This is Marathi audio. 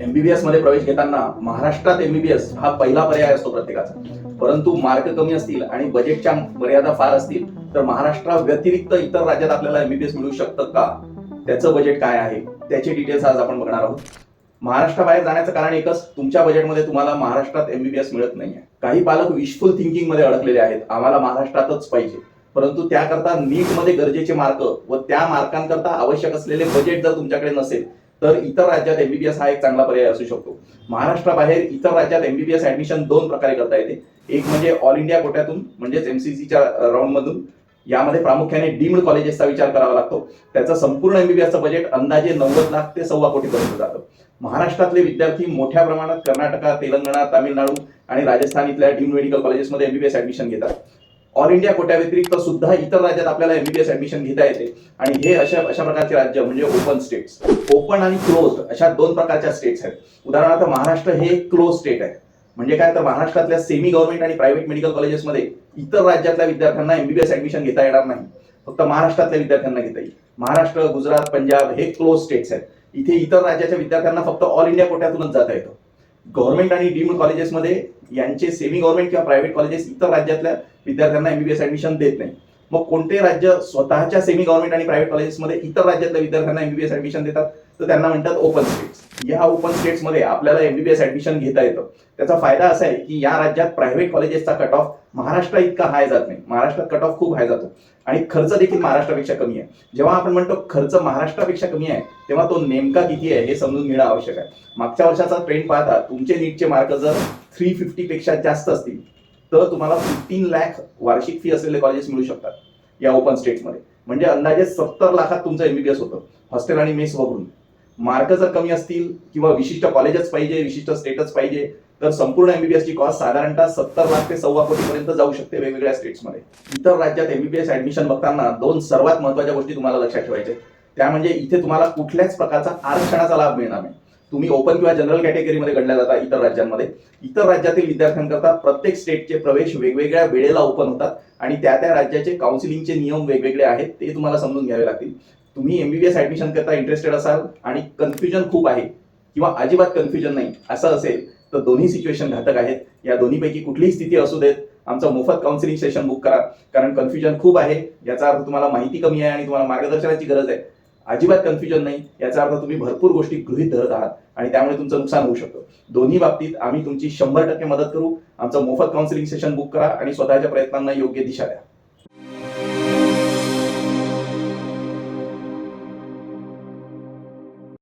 एमबीबीएसमध्ये प्रवेश घेताना महाराष्ट्रात एमबीबीएस हा पहिला पर्याय असतो प्रत्येकाचा. परंतु मार्क कमी असतील आणि बजेटच्या मर्यादा फार असतील तर महाराष्ट्रा व्यतिरिक्त इतर राज्यात आपल्याला एमबीबीएस मिळू शकतं का? त्याचं बजेट काय आहे? त्याचे डिटेल्स आज आपण बघणार आहोत. महाराष्ट्राबाहेर जाण्याचं कारण एकच तुमच्या बजेटमध्ये तुम्हाला महाराष्ट्रात एमबीबीएस मिळत नाहीये. काही पालक विशफुल थिंकिंगमध्ये अडकलेले आहेत. आम्हाला महाराष्ट्रातच पाहिजे. परंतु त्याकरता नीटमध्ये गरजेचे मार्क व त्या मार्कांकरता आवश्यक असलेले बजेट जर तुमच्याकडे नसेल तर इतर राज्यात एमबीबीएस हा एक चांगला पर्याय असू शकतो. महाराष्ट्राबाहेर इतर राज्यात एमबीबीएस ऍडमिशन दोन प्रकारे करता येते. एक म्हणजे ऑल इंडिया कोट्यातून म्हणजेच एमसीसीच्या राऊंड मधून. यामध्ये प्रामुख्याने डीम्ड कॉलेजेसचा विचार करावा लागतो. त्याचं संपूर्ण एमबीबीएसचं बजेट अंदाजे नव्वद लाख ते सव्वा कोटीपर्यंत जातं. महाराष्ट्रातले विद्यार्थी मोठ्या प्रमाणात कर्नाटका तेलंगणा तामिळनाडू आणि राजस्थान इथल्या डीम्ड मेडिकल कॉलेजेसमध्ये एमबीबीएस ऍडमिशन घेतात. ऑल इंडिया कोट्या व्यतिरिक्त सुद्धा इतर राज्यात आपल्याला एमबीबीएस ऍडमिशन घेता येते. आणि हे अशा अशा प्रकारचे राज्य म्हणजे ओपन स्टेट्स ओपन आणि क्लोज अशा दोन प्रकारच्या स्टेट्स आहेत. उदाहरणार्थ महाराष्ट्र हे क्लोज स्टेट आहे. म्हणजे काय? तर महाराष्ट्रातल्या सेमी गव्हर्नमेंट आणि प्रायव्हेट मेडिकल कॉलेजेसमध्ये इतर राज्यातल्या विद्यार्थ्यांना एमबीबीएस ऍडमिशन घेता येणार नाही. फक्त महाराष्ट्रातल्या विद्यार्थ्यांना घेता येईल. महाराष्ट्र गुजरात पंजाब हे क्लोज स्टेट्स आहेत. इथे इतर राज्याच्या विद्यार्थ्यांना फक्त ऑल इंडिया कोट्यातूनच जाता येतं. गव्हर्नमेंट आणि डीम्ड कॉलेजेसमध्ये यांचे सेमी गव्हर्नमेंट किंवा प्रायव्हेट कॉलेजेस इतर राज्यातल्या विद्यार्थ्यांना एमबीबीएस ऍडमिशन देत नाही. मग कोणते राज्य स्वतःच्या सेमी गव्हर्नमेंट आणि प्रायव्हेट कॉलेजेसमध्ये इतर राज्यातल्या विद्यार्थ्यांना एमबीबीएस ऍडमिशन देतात? तर त्यांना म्हणतात ओपन स्टेट्स या ओपन स्टेट्समध्ये आपल्याला एमबीबीएस ऍडमिशन घेता येतं. त्याचा फायदा असा आहे की या राज्यात प्रायव्हेट कॉलेजेसचा कट ऑफ महाराष्ट्र इतका हाय जात नाही. महाराष्ट्रात कट ऑफ खूप हाय जातो. आणि खर्च देखील महाराष्ट्रापेक्षा कमी आहे. जेव्हा आपण म्हणतो खर्च महाराष्ट्रापेक्षा कमी आहे तेव्हा तो नेमका किती आहे हे समजून घेणं आवश्यक आहे. मागच्या वर्षाचा ट्रेंड पाहता तुमचे नीटचे मार्क जर थ्री फिफ्टी पेक्षा जास्त असतील तर तुम्हाला फिफ्टीन लॅख वार्षिक फी असलेले कॉलेजेस मिळू शकतात या ओपन स्टेट्समध्ये म्हणजे अंदाजे सत्तर लाखात तुमचं एमबीबीएस होतं. हॉस्टेल आणि मेस वगळून मार्क जर कमी असतील किंवा विशिष्ट कॉलेजच पाहिजे विशिष्ट स्टेटच पाहिजे तर संपूर्ण एमबीबीएसची कॉस्ट साधारणतः सत्तर लाख ते सव्वा कोटीपर्यंत जाऊ शकते वेगवेगळ्या स्टेट्समध्ये इतर राज्यात एमबीबीएस ऍडमिशन बघताना दोन सर्वात महत्त्वाच्या गोष्टी तुम्हाला लक्षात ठेवायच्या त्या म्हणजे इथे तुम्हाला कुठल्याच प्रकारचा आरक्षणाचा लाभ मिळणार नाही. तुम्ही ओपन किंवा जनरल कॅटेगरीमध्ये गणल्या जाता इतर राज्यांमध्ये. इतर राज्यातील विद्यार्थ्यांकरता प्रत्येक स्टेटचे प्रवेश वेगवेगळ्या वेळेला ओपन होतात आणि त्या त्या राज्याचे काउन्सिलिंगचे नियम वेगवेगळे आहेत ते तुम्हाला समजून घ्यावे लागतील. तुम्ही एमबीबीएस ऍडमिशन करता इंटरेस्टेड असाल आणि कन्फ्युजन खूप आहे किंवा अजिबात कन्फ्युजन नाही असं असेल तर दोन्ही सिच्युएशन घातक आहेत. या दोन्हीपैकी कुठलीही स्थिती असू देत आमचं मोफत काउन्सिलिंग सेशन बुक करा. कारण कन्फ्युजन खूप आहे याचा अर्थ तुम्हाला माहिती कमी आहे आणि तुम्हाला मार्गदर्शनाची गरज आहे. अजिबात कन्फ्युजन नाही याचा अर्थ तुम्ही भरपूर गोष्टी गृहीत धरत आहात आणि त्यामुळे तुमचं नुकसान होऊ शकतं. दोन्ही बाबतीत आम्ही तुमची शंभर टक्के मदत करू. आमचं मोफत काउन्सिलिंग सेशन बुक करा आणि स्वतःच्या प्रयत्नांना योग्य दिशा द्या.